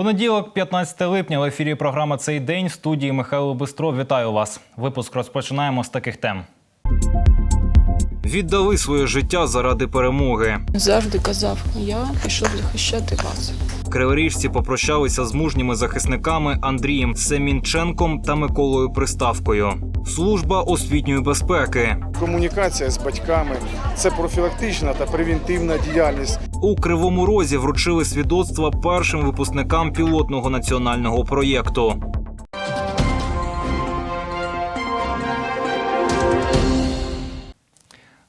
Понеділок, 15 липня, в ефірі програма Цей день в студії Михайло Бистров. Вітаю вас. Випуск розпочинаємо з таких тем. Віддали своє життя заради перемоги. Завжди казав, я пішов захищати вас. Криворіжці попрощалися з мужніми захисниками Андрієм Семінченком та Миколою Приставкою. Служба освітньої безпеки Комунікація з батьками це профілактична та превентивна діяльність. У Кривому Розі вручили свідоцтва першим випускникам пілотного національного проєкту.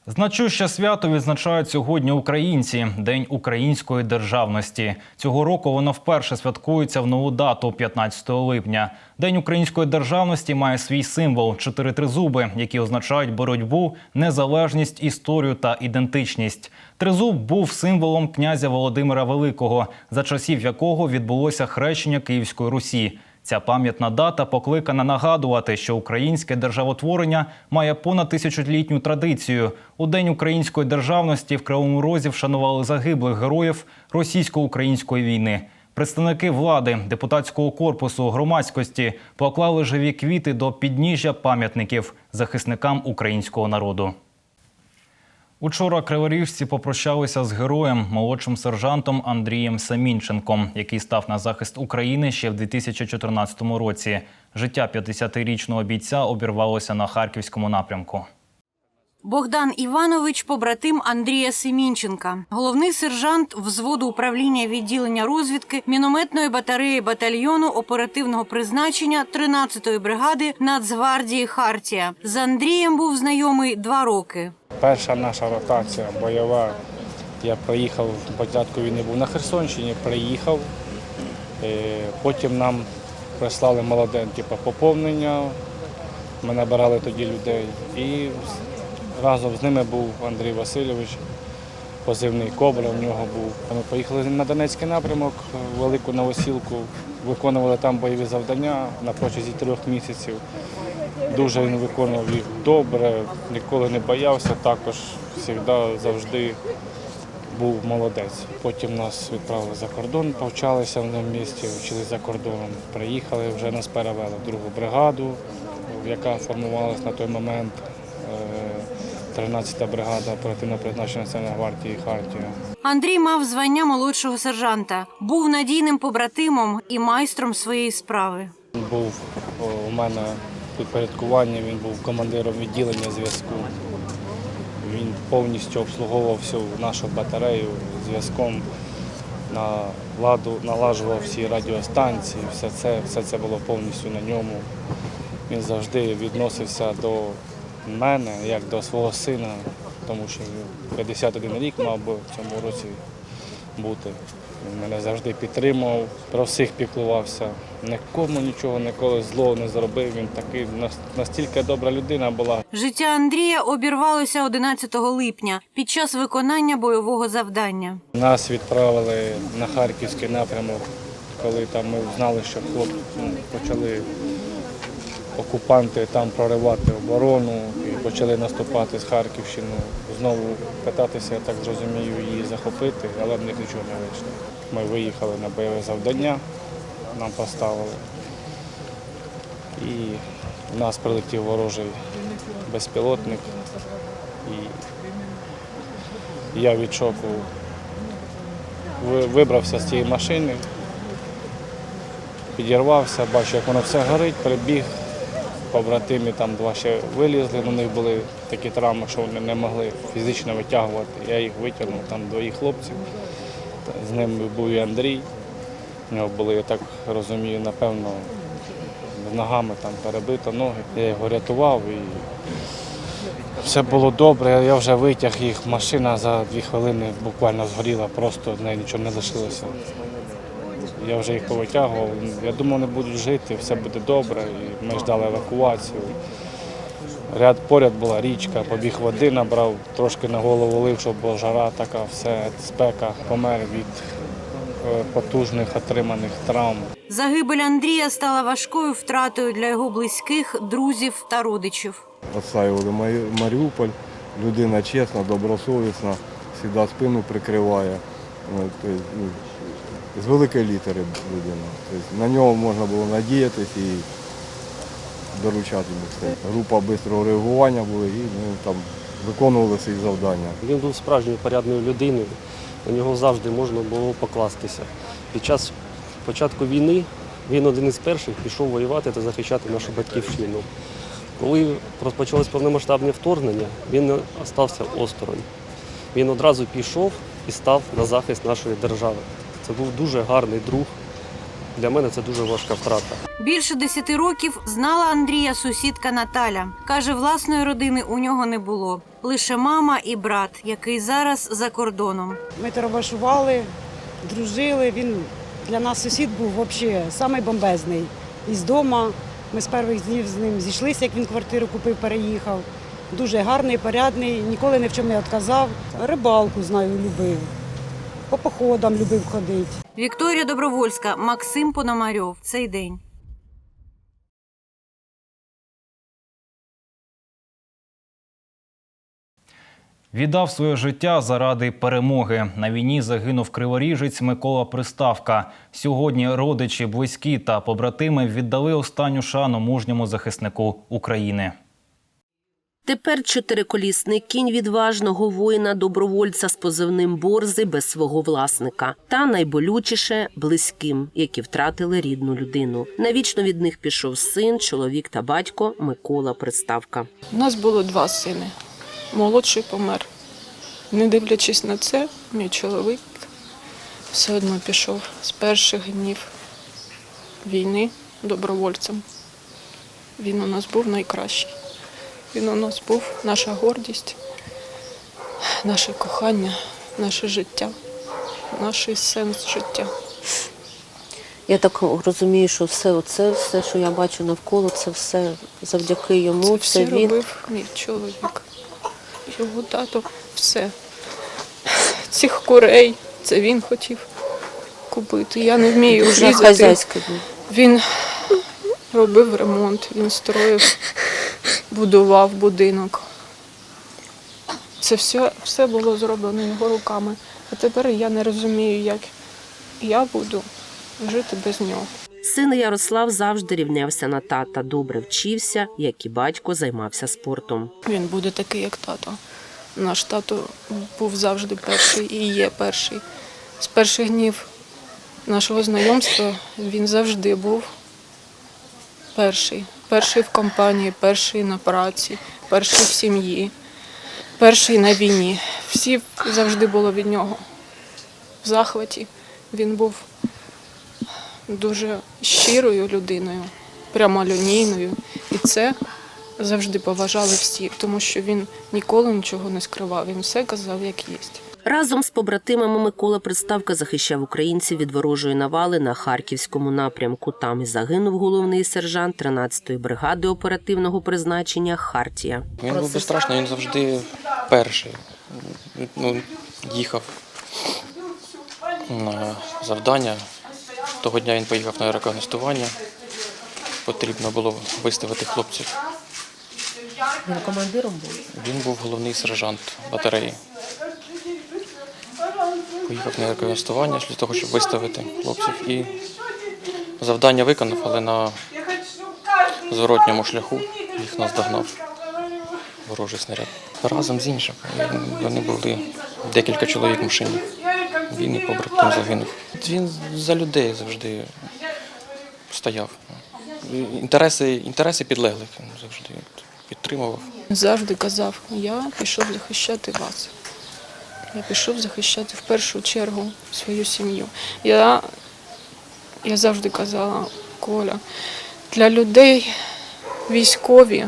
Значуще свято відзначають сьогодні українці День української державності. Цього року воно вперше святкується в нову дату 15 липня. День української державності має свій символ чотири тризуби, які означають боротьбу, незалежність, історію та ідентичність. Тризуб був символом князя Володимира Великого, за часів якого відбулося хрещення Київської Русі. Ця пам'ятна дата покликана нагадувати, що українське державотворення має понад тисячолітню традицію. У День української державності в Кривому Розі вшанували загиблих героїв російсько-української війни. Представники влади, депутатського корпусу, громадськості поклали живі квіти до підніжжя пам'ятників захисникам українського народу. Учора криворіжці попрощалися з героєм, молодшим сержантом Андрієм Самінченком, який став на захист України ще в 2014 році. Життя 50-річного бійця обірвалося на харківському напрямку. Богдан Іванович, побратим Андрія Семінченка, головний сержант взводу управління відділення розвідки мінометної батареї батальйону оперативного призначення 13-ї бригади Нацгвардії Хартія. З Андрієм був знайомий два роки. Перша наша ротація бойова. Я приїхав початку війни, був на Херсонщині, приїхав. Е, Потім нам прислали молоде типу, поповнення. Ми набирали тоді людей. І разом з ними був Андрій Васильович, позивний Кобра в нього був. Ми поїхали на Донецький напрямок, Велику Новосілку, виконували там бойові завдання на протязі трьох місяців. Дуже він виконував їх добре, ніколи не боявся, також завжди, завжди був молодець. Потім нас відправили за кордон, повчалися в одному місті, вчилися за кордоном. Приїхали, вже нас перевели в другу бригаду, яка формувалась на той момент. Е, 13-та бригада оперативно призначення Національної гвардії Хартія. Андрій мав звання молодшого сержанта, був надійним побратимом і майстром своєї справи. Він був у мене підпорядкування, він був командиром відділення зв'язку. Він повністю обслуговував всю нашу батарею зв'язком, наладу, налажував всі радіостанції, все це, все це було повністю на ньому. Він завжди відносився до мене як до свого сина, тому що він 51 рік мав би в цьому році бути. Він мене завжди підтримував, про всіх піклувався. Нікому нічого ніколи злого не зробив. Він такий настільки добра людина була. Життя Андрія обірвалося 11 липня під час виконання бойового завдання. Нас відправили на харківський напрямок, коли там ми знали, що хлопці ну, почали окупанти там проривати оборону і почали наступати з Харківщини. Знову питатися, я так зрозумію, її захопити, але в них нічого не вийшло. Ми виїхали на бойове завдання, нам поставили. І в нас прилетів ворожий безпілотник. І я від шоку вибрався з цієї машини, підірвався, бачу, як воно все горить, прибіг. Побратимі там два ще вилізли, у них були такі травми, що вони не могли фізично витягувати. Я їх витягнув, там двоїх хлопців. З ними був і Андрій. У нього були, я так розумію, напевно, ногами там перебито ноги. Я його рятував і все було добре. Я вже витяг їх. Машина за дві хвилини буквально згоріла, просто в неї нічого не лишилося. Я вже їх повитягував. Я думав, вони будуть жити, все буде добре. І ми ждали евакуацію. Ряд поряд була річка, побіг води набрав, трошки на голову лив, щоб була жара така, все, спека, помер від е, потужних отриманих травм. Загибель Андрія стала важкою втратою для його близьких, друзів та родичів. Отстаювали Маріуполь. Людина чесна, добросовісна, завжди спину прикриває. Ну, з великої літери людина. Тобто на нього можна було надіятися і доручати все. Група швидкого реагування була і ми там виконували свої завдання. Він був справжньою порядною людиною. На нього завжди можна було покластися. Під час початку війни він один із перших пішов воювати та захищати нашу батьківщину. Коли розпочалось повномасштабне вторгнення, він остався осторонь. Він одразу пішов і став на захист нашої держави. Це був дуже гарний друг. Для мене це дуже важка втрата. Більше десяти років знала Андрія сусідка Наталя. Каже, власної родини у нього не було. Лише мама і брат, який зараз за кордоном. Ми терабашували, дружили. Він для нас сусід був взагалі самий бомбезний. Із дома ми з перших днів з ним зійшлися, як він квартиру купив, переїхав. Дуже гарний, порядний, ніколи ні в чому не відказав. Рибалку знаю, любив. По походам любив ходити. Вікторія Добровольська, Максим Пономарьов. Цей день. Віддав своє життя заради перемоги. На війні загинув криворіжець Микола Приставка. Сьогодні родичі, близькі та побратими віддали останню шану мужньому захиснику України. Тепер чотириколісний кінь відважного воїна-добровольця з позивним борзи без свого власника. Та найболючіше близьким, які втратили рідну людину. Навічно від них пішов син, чоловік та батько Микола Приставка. У нас було два сини. Молодший помер. Не дивлячись на це, мій чоловік все одно пішов з перших днів війни добровольцем. Він у нас був найкращий. Він у нас був наша гордість, наше кохання, наше життя, наш сенс життя. Я так розумію, що все оце, все, що я бачу навколо, це все завдяки йому. Це все він. робив мій чоловік. Його тато все. Цих курей це він хотів купити. Я не вмію різати. Він робив ремонт, він строїв, будував будинок. Це все, все було зроблено його руками. А тепер я не розумію, як я буду жити без нього. Син Ярослав завжди рівнявся на тата, добре вчився, як і батько займався спортом. Він буде такий, як тато. Наш тато був завжди перший і є перший. З перших днів нашого знайомства він завжди був перший. Перший в компанії, перший на праці, перший в сім'ї, перший на війні. Всі завжди було від нього в захваті. Він був дуже щирою людиною, прямолінійною. І це завжди поважали всі, тому що він ніколи нічого не скривав. Він все казав, як є. Разом з побратимами Микола Приставка захищав українців від ворожої навали на харківському напрямку. Там і загинув головний сержант 13-ї бригади оперативного призначення Хартія. Він був безстрашний, він завжди перший. Ну, їхав на завдання. Того дня він поїхав на аероконестування. Потрібно було виставити хлопців. Він командиром був. Він був головний сержант батареї. Поїхав на аероконестування для того, щоб виставити хлопців. І завдання виконав, але на зворотньому шляху їх наздогнав ворожий снаряд. Разом з іншим. Вони були декілька чоловік в машині. Він і побратим загинув. Він за людей завжди стояв. Інтереси, інтереси підлеглих завжди підтримував. Завжди казав, я пішов захищати вас. Я пішов захищати в першу чергу свою сім'ю. Я, я завжди казала, Коля, для людей військові,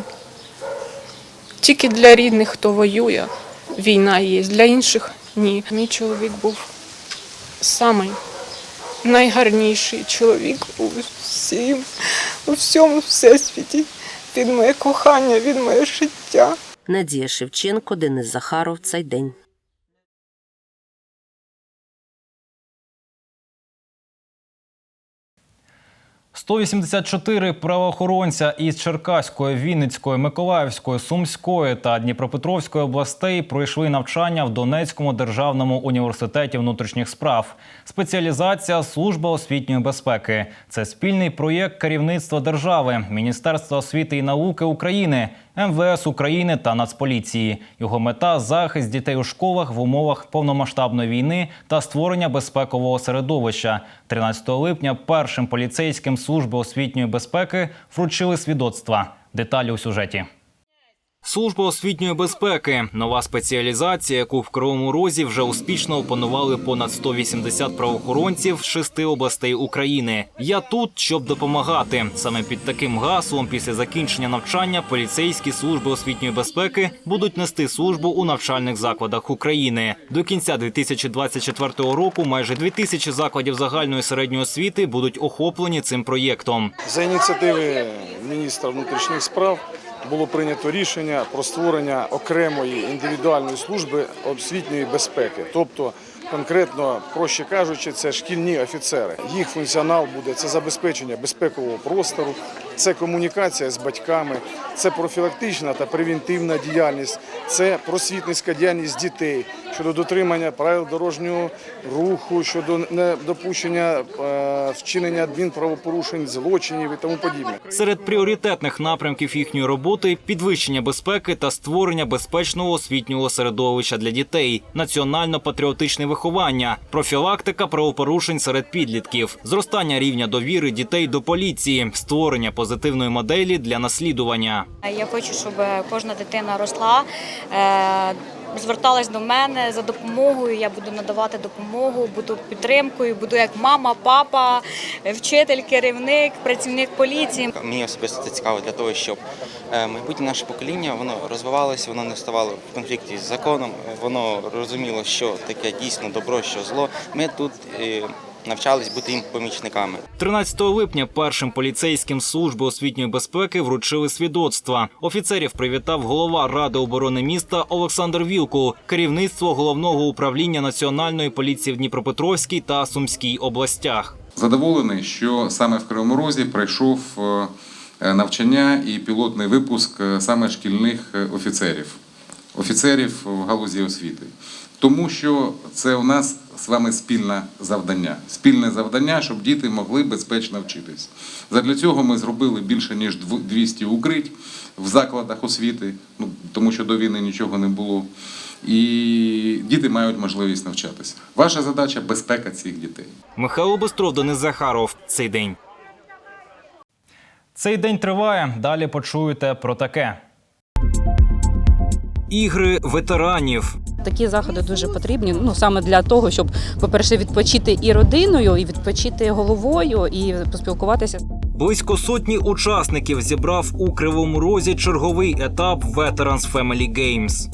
тільки для рідних, хто воює, війна є, для інших ні. Мій чоловік був самий найгарніший чоловік у всім, у всьому всесвіті. Він моє кохання, він моє життя. Надія Шевченко, Денис Захаров. Цей день. 184 правоохоронця із Черкаської, Вінницької, Миколаївської, Сумської та Дніпропетровської областей пройшли навчання в Донецькому державному університеті внутрішніх справ. Спеціалізація служба освітньої безпеки. Це спільний проєкт керівництва держави, Міністерства освіти і науки України, МВС України та Нацполіції. Його мета захист дітей у школах в умовах повномасштабної війни та створення безпекового середовища. 13 липня першим поліцейським служби освітньої безпеки вручили свідоцтва. Деталі у сюжеті. Служба освітньої безпеки нова спеціалізація, яку в Кривому Розі вже успішно опанували понад 180 правоохоронців з шести областей України. Я тут, щоб допомагати. Саме під таким гаслом, після закінчення навчання, поліцейські служби освітньої безпеки будуть нести службу у навчальних закладах України. До кінця 2024 року майже 2000 закладів загальної середньої освіти будуть охоплені цим проєктом. За ініціативи міністра внутрішніх справ було прийнято рішення про створення окремої індивідуальної служби освітньої безпеки, тобто конкретно, проще кажучи, це шкільні офіцери. Їх функціонал буде це забезпечення безпекового простору, це комунікація з батьками, це профілактична та превентивна діяльність, це просвітницька діяльність дітей щодо дотримання правил дорожнього руху, щодо недопущення е, вчинення адмінправопорушень, злочинів і тому подібне. Серед пріоритетних напрямків їхньої роботи підвищення безпеки та створення безпечного освітнього середовища для дітей, національно-патріотичне виховання, профілактика правопорушень серед підлітків, зростання рівня довіри дітей до поліції, створення позитивної моделі для наслідування. Я хочу, щоб кожна дитина росла, е, зверталась до мене за допомогою. Я буду надавати допомогу, буду підтримкою, буду як мама, папа, вчитель, керівник, працівник поліції. Мені особисто це цікаво для того, щоб е, майбутнє наше покоління воно розвивалося, воно не ставало в конфлікті з законом, е, воно розуміло, що таке дійсно добро, що зло. Ми тут е, навчались бути їм помічниками. 13 липня першим поліцейським служби освітньої безпеки вручили свідоцтва. Офіцерів привітав голова ради оборони міста Олександр Вілкул, керівництво головного управління національної поліції в Дніпропетровській та Сумській областях. Задоволений, що саме в Кривому Розі пройшов е, навчання і пілотний випуск е, саме шкільних е, офіцерів, офіцерів в галузі освіти. Тому що це у нас з вами спільне завдання. Спільне завдання, щоб діти могли безпечно вчитись. Задля цього ми зробили більше ніж дв- 200 укрить в закладах освіти, ну тому що до війни нічого не було. І діти мають можливість навчатися. Ваша задача безпека цих дітей. Михайло Бистров, Денис Захаров. Цей день. Цей день триває. Далі почуєте про таке. Ігри ветеранів. Такі заходи дуже потрібні. Ну саме для того, щоб, по-перше, відпочити і родиною, і відпочити головою, і поспілкуватися. Близько сотні учасників зібрав у Кривому Розі черговий етап Veterans Family Games.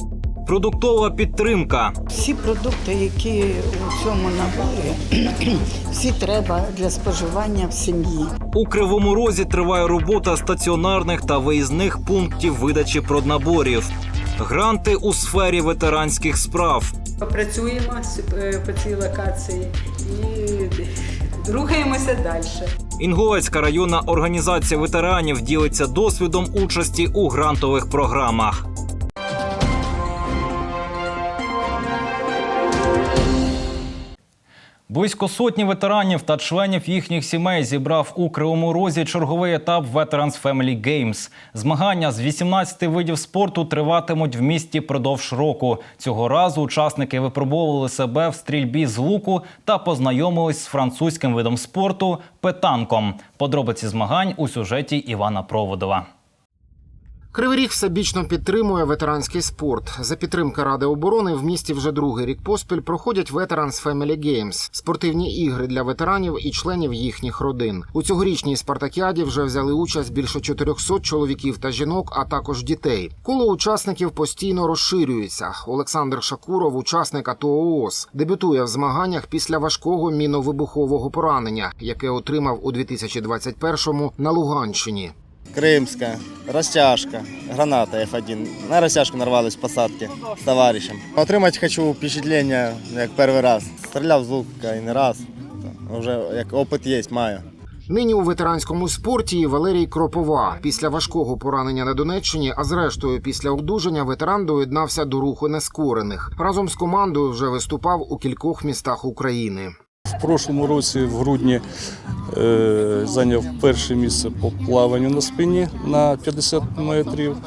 Продуктова підтримка. Всі продукти, які у цьому наборі, всі треба для споживання в сім'ї. У Кривому Розі триває робота стаціонарних та виїзних пунктів видачі проднаборів. Гранти у сфері ветеранських справ. Працюємо по цій локації і рухаємося далі. Інгулецька районна організація ветеранів ділиться досвідом участі у грантових програмах. Близько сотні ветеранів та членів їхніх сімей зібрав у Кривому Розі черговий етап Veterans Family Games. Змагання з 18 видів спорту триватимуть в місті продовж року. Цього разу учасники випробовували себе в стрільбі з луку та познайомились з французьким видом спорту петанком. Подробиці змагань у сюжеті Івана Проводова. Кривий Ріг всебічно підтримує ветеранський спорт. За підтримки Ради оборони в місті вже другий рік поспіль проходять Veterans Family Games – спортивні ігри для ветеранів і членів їхніх родин. У цьогорічній спартакіаді вже взяли участь більше 400 чоловіків та жінок, а також дітей. Коло учасників постійно розширюється. Олександр Шакуров, учасник АТО ООС, дебютує в змаганнях після важкого міновибухового поранення, яке отримав у 2021-му на Луганщині. Кримська, розтяжка, граната F1. На розтяжку нарвались в посадці з товаришем. Отримати хочу впечатлення, як перший раз. Стріляв з лука і не раз. Вже як опит є, маю. Нині у ветеранському спорті Валерій Кропова. Після важкого поранення на Донеччині, а зрештою після одужання ветеран доєднався до руху нескорених. Разом з командою вже виступав у кількох містах України. В прошлому році, в грудні, е, зайняв перше місце по плаванню на спині на 50 метрів.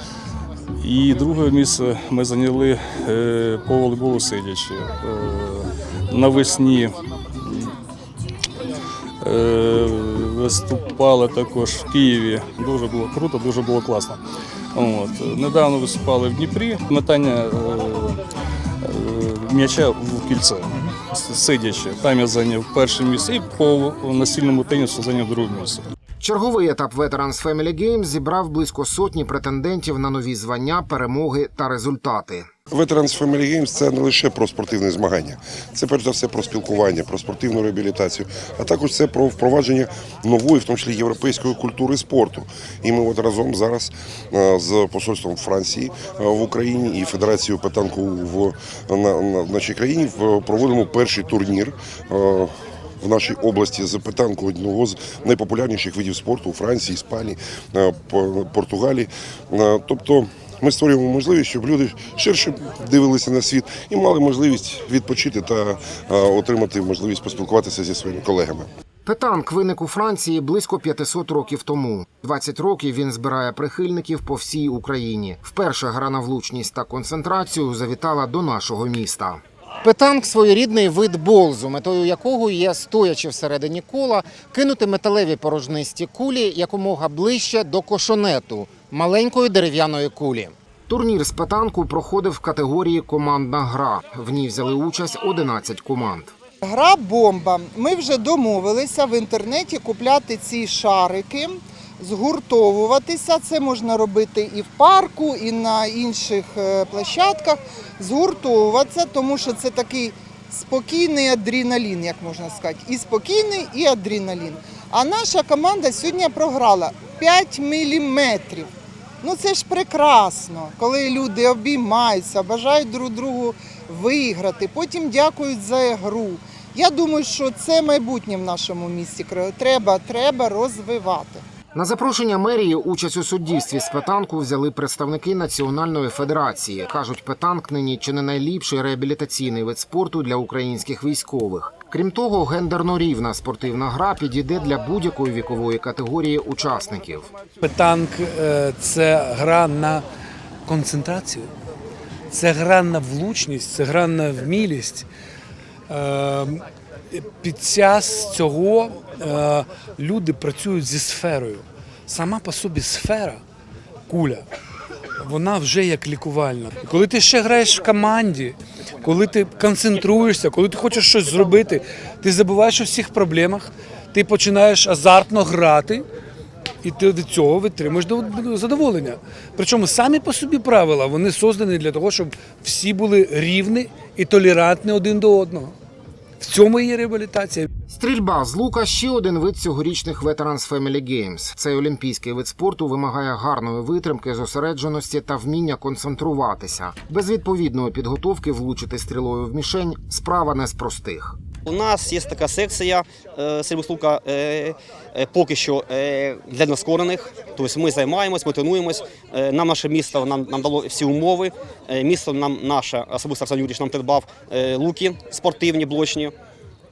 І друге місце ми зайняли е, по волейболу сидячи. Е, навесні виступали також в Києві. Дуже було круто, дуже було класно. От. Недавно виступали в Дніпрі. Метання м'яча в кільце сидячи. Там я зайняв перше місце і по настільному тенісу зайняв друге місце. Черговий етап Veterans Family Games зібрав близько сотні претендентів на нові звання, перемоги та результати. Veterans Family Games – це не лише про спортивне змагання, це перш за все про спілкування, про спортивну реабілітацію, а також це про впровадження нової, в тому числі європейської культури спорту. І ми от разом зараз е, з посольством Франції е, в Україні і Федерацією петанку в на, на, нашій країні проводимо перший турнір. е, В нашій області з питанку одного з найпопулярніших видів спорту у Франції, Іспанії, По- Португалії. Тобто ми створюємо можливість, щоб люди ширше дивилися на світ і мали можливість відпочити та отримати можливість поспілкуватися зі своїми колегами. Петанк виник у Франції близько 500 років тому. 20 років він збирає прихильників по всій Україні. Вперше гра на влучність та концентрацію завітала до нашого міста. Петанк своєрідний вид болзу, метою якого є, стоячи всередині кола, кинути металеві порожнисті кулі якомога ближче до кошонету маленької дерев'яної кулі. Турнір з петанку проходив в категорії командна гра. В ній взяли участь 11 команд. Гра бомба. Ми вже домовилися в інтернеті купляти ці шарики, згуртовуватися. Це можна робити і в парку, і на інших е, площадках. Згуртовуватися, тому що це такий спокійний адреналін, як можна сказати. І спокійний, і адреналін. А наша команда сьогодні програла 5 міліметрів. Ну це ж прекрасно, коли люди обіймаються, бажають друг другу виграти, потім дякують за гру. Я думаю, що це майбутнє в нашому місті. Треба, треба розвивати. На запрошення мерії участь у суддівстві з петанку взяли представники національної федерації. кажуть, петанк нині чи не найліпший реабілітаційний вид спорту для українських військових. Крім того, гендерно рівна спортивна гра підійде для будь-якої вікової категорії учасників. Петанк е, це гра на концентрацію, це гра на влучність, це гра на вмілість. Під час цього е, люди працюють зі сферою. Сама по собі сфера, куля, вона вже як лікувальна. Коли ти ще граєш в команді, коли ти концентруєшся, коли ти хочеш щось зробити, ти забуваєш у всіх проблемах, ти починаєш азартно грати, і ти від цього витримуєш до- задоволення. Причому самі по собі правила вони создані для того, щоб всі були рівні і толерантні один до одного. В цьому є реабілітація. Стрільба з лука ще один вид цьогорічних Veterans Family Games. Цей олімпійський вид спорту вимагає гарної витримки, зосередженості та вміння концентруватися. Без відповідної підготовки влучити стрілою в мішень справа не з простих. У нас є така секція е, стрільбослука е, е, поки що для наскорених. Тобто ми займаємось, ми тренуємось. Нам наше місто нам, нам дало всі умови. Місто нам наше, особисто Юрійович, нам придбав луки спортивні, блочні.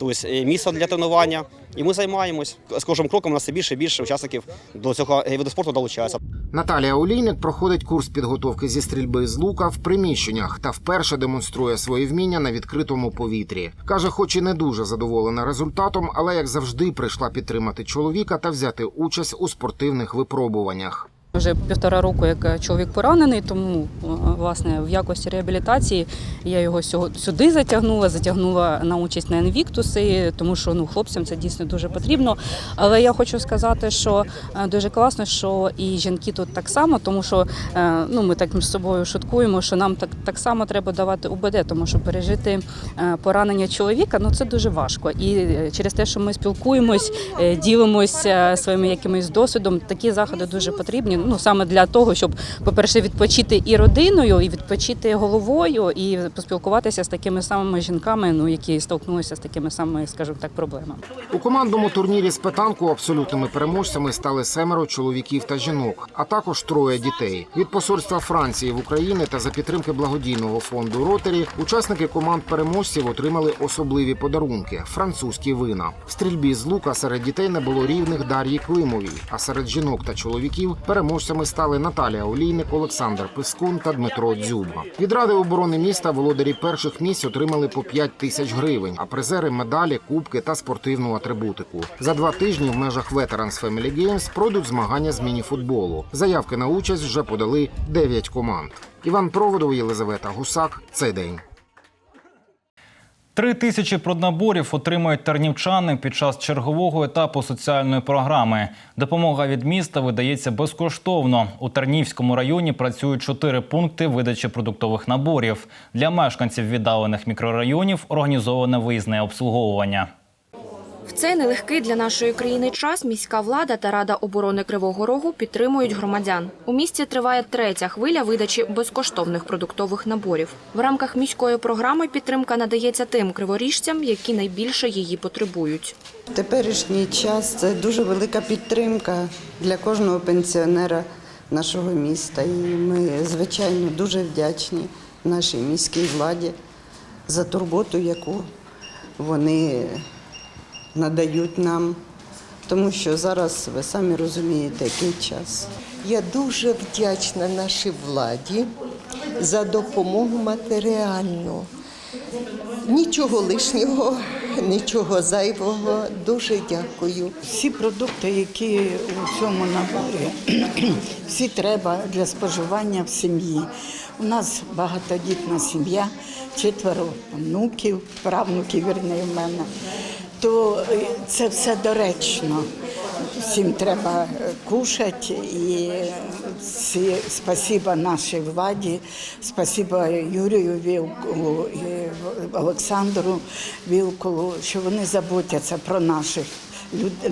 Тобто е, місце для тренування. І ми займаємось. З кожним кроком у нас все більше і більше учасників до цього виду спорту долучається. Наталія Олійник проходить курс підготовки зі стрільби з лука в приміщеннях та вперше демонструє свої вміння на відкритому повітрі. каже, хоч і не дуже задоволена результатом, але як завжди прийшла підтримати чоловіка та взяти участь у спортивних випробуваннях. Вже півтора року, як чоловік поранений, тому е, власне в якості реабілітації я його сюди затягнула, затягнула на участь на інвіктуси, тому що ну хлопцям це дійсно дуже потрібно. Але я хочу сказати, що е, дуже класно, що і жінки тут так само, тому що е, ну ми так між собою шуткуємо, що нам так, так само треба давати УБД, тому що пережити е, поранення чоловіка ну це дуже важко. І е, через те, що ми спілкуємось, е, ділимося своїм якимось досвідом, такі заходи дуже потрібні. Ну саме для того, щоб, по-перше, відпочити і родиною, і відпочити головою, і поспілкуватися з такими самими жінками, ну які столкнулися з такими самими, скажімо так, проблемами. У командному турнірі з петанку абсолютними переможцями стали семеро чоловіків та жінок, а також троє дітей. Від посольства Франції в Україні та за підтримки благодійного фонду Ротері учасники команд переможців отримали особливі подарунки французькі вина. В стрільбі з лука серед дітей не було рівних Дар'ї Климовій, а серед жінок та чоловіків переможцями стали Наталія Олійник, Олександр Пискун та Дмитро Дзюба. Від ради оборони міста володарі перших місць отримали по 5 тисяч гривень, а призери медалі, кубки та спортивну атрибутику. За два тижні в межах Veterans Family Games пройдуть змагання з мініфутболу. Заявки на участь вже подали 9 команд. Іван Проводов, Єлизавета Гусак. Цей день. Три тисячі проднаборів отримають тернівчани під час чергового етапу соціальної програми. Допомога від міста видається безкоштовно. У Тернівському районі працюють чотири пункти видачі продуктових наборів. Для мешканців віддалених мікрорайонів організоване виїзне обслуговування. В цей нелегкий для нашої країни час міська влада та Рада оборони Кривого Рогу підтримують громадян. У місті триває третя хвиля видачі безкоштовних продуктових наборів. В рамках міської програми підтримка надається тим криворіжцям, які найбільше її потребують. Теперішній час це дуже велика підтримка для кожного пенсіонера нашого міста. І ми, звичайно, дуже вдячні нашій міській владі за турботу, яку вони надають нам. Тому що зараз ви самі розумієте, який час. Я дуже вдячна нашій владі за допомогу матеріальну. Нічого лишнього, нічого зайвого. Дуже дякую. Всі продукти, які у цьому наборі, всі треба для споживання в сім'ї. У нас багатодітна сім'я, четверо внуків, правнуків, вірні в мене. То е, це все доречно. Всім треба е, кушати і спасіба нашій владі, спасіба Юрію Вілкулу і Олександру Вілкулу, що вони заботяться про наших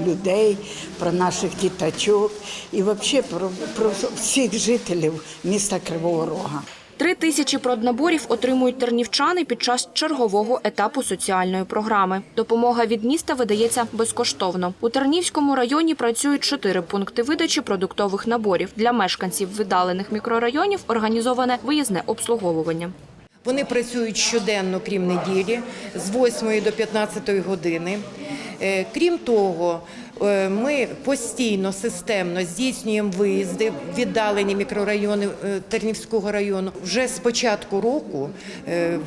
людей, про наших діточок і взагалі про, про всіх жителів міста Кривого Рога. Три тисячі проднаборів отримують тернівчани під час чергового етапу соціальної програми. Допомога від міста видається безкоштовно. У Тернівському районі працюють чотири пункти видачі продуктових наборів. Для мешканців віддалених мікрорайонів організоване виїзне обслуговування. Вони працюють щоденно, крім неділі, з 8 до 15 години. Е, Крім того, ми постійно системно здійснюємо виїзди в віддалені мікрорайони е, Тернівського району. Вже з початку року е,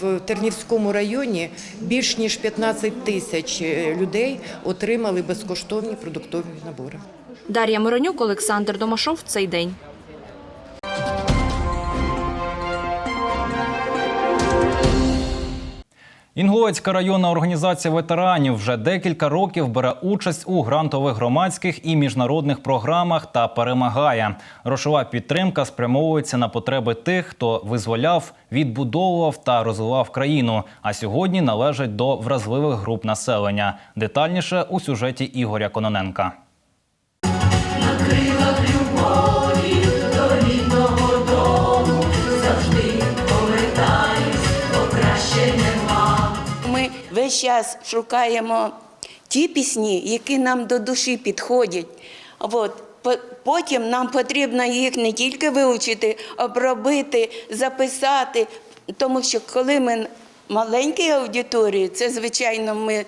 в Тернівському районі більш ніж 15 тисяч е, людей отримали безкоштовні продуктові набори. Дар'я Миронюк, Олександр Домашов. Цей день. Інгулецька районна організація ветеранів вже декілька років бере участь у грантових громадських і міжнародних програмах та перемагає. Грошова підтримка спрямовується на потреби тих, хто визволяв, відбудовував та розвивав країну, а сьогодні належать до вразливих груп населення. Детальніше у сюжеті Ігоря Кононенка. Весь час шукаємо ті пісні, які нам до душі підходять. От. Потім нам потрібно їх не тільки вивчити, обробити, записати. Тому що коли ми маленькій аудиторії, це звичайно ми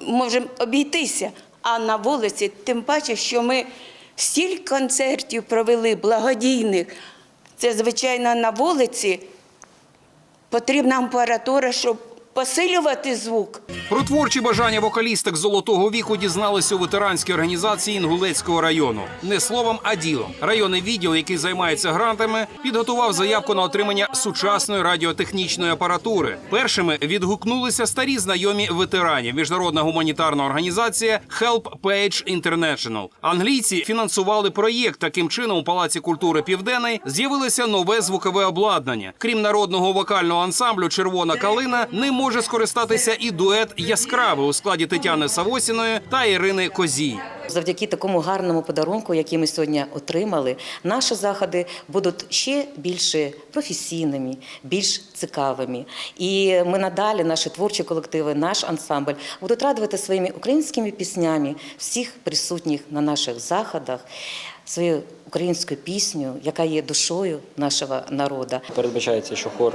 можемо обійтися. А на вулиці, тим паче, що ми стільки концертів провели благодійних. Це, звичайно, на вулиці потрібна апаратура, щоб посилювати звук. Про творчі бажання вокалісток золотого віку дізналися у ветеранській організації Інгулецького району. Не словом, а ділом. Районний відділ, який займається грантами, підготував заявку на отримання сучасної радіотехнічної апаратури. Першими відгукнулися старі знайомі ветеранів. Міжнародна гуманітарна організація Help Page International. Англійці фінансували проєкт. Таким чином, у палаці культури Південний з'явилося нове звукове обладнання. Крім народного вокального ансамблю Червона калина не може скористатися і дует яскравий у складі Тетяни Савосіної та Ірини Козій. Завдяки такому гарному подарунку, який ми сьогодні отримали, наші заходи будуть ще більш професійними, більш цікавими. І ми надалі, наші творчі колективи, наш ансамбль будуть радувати своїми українськими піснями всіх присутніх на наших заходах, свою українську пісню, яка є душою нашого народу. Передбачається, що хор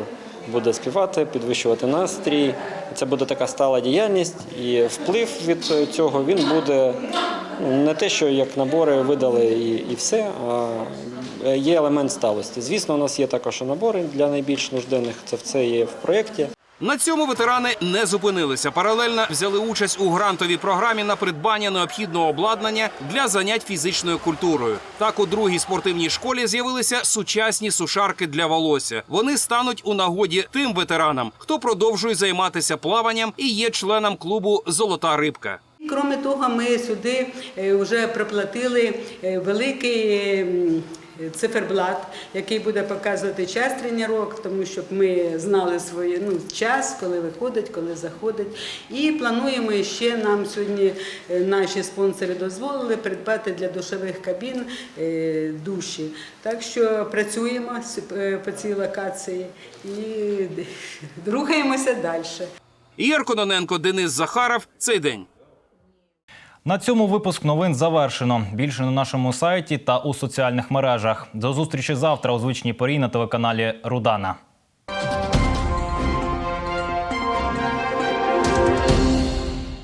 буде співати, підвищувати настрій. Це буде така стала діяльність, і вплив від цього він буде ну, не те, що як набори видали і, і все, а є елемент сталості. Звісно, у нас є також набори для найбільш нужденних. Це це є в проєкті. На цьому ветерани не зупинилися. Паралельно взяли участь у грантовій програмі на придбання необхідного обладнання для занять фізичною культурою. Так у другій спортивній школі з'явилися сучасні сушарки для волосся. Вони стануть у нагоді тим ветеранам, хто продовжує займатися плаванням і є членом клубу Золота рибка. Кроме того, ми сюди е, вже приплатили е, великий ем, циферблат, який буде показувати час тренувань, тому щоб ми знали свій ну, час, коли виходить, коли заходить. І плануємо ще нам сьогодні е, наші спонсори дозволили придбати для душових кабін е, душі. Так що працюємо е, по цій локації і рухаємося далі. Ігор Кононенко, Денис Захаров. Цей день. На цьому випуск новин завершено. Більше на нашому сайті та у соціальних мережах. До зустрічі завтра у звичній порі на телеканалі Рудана.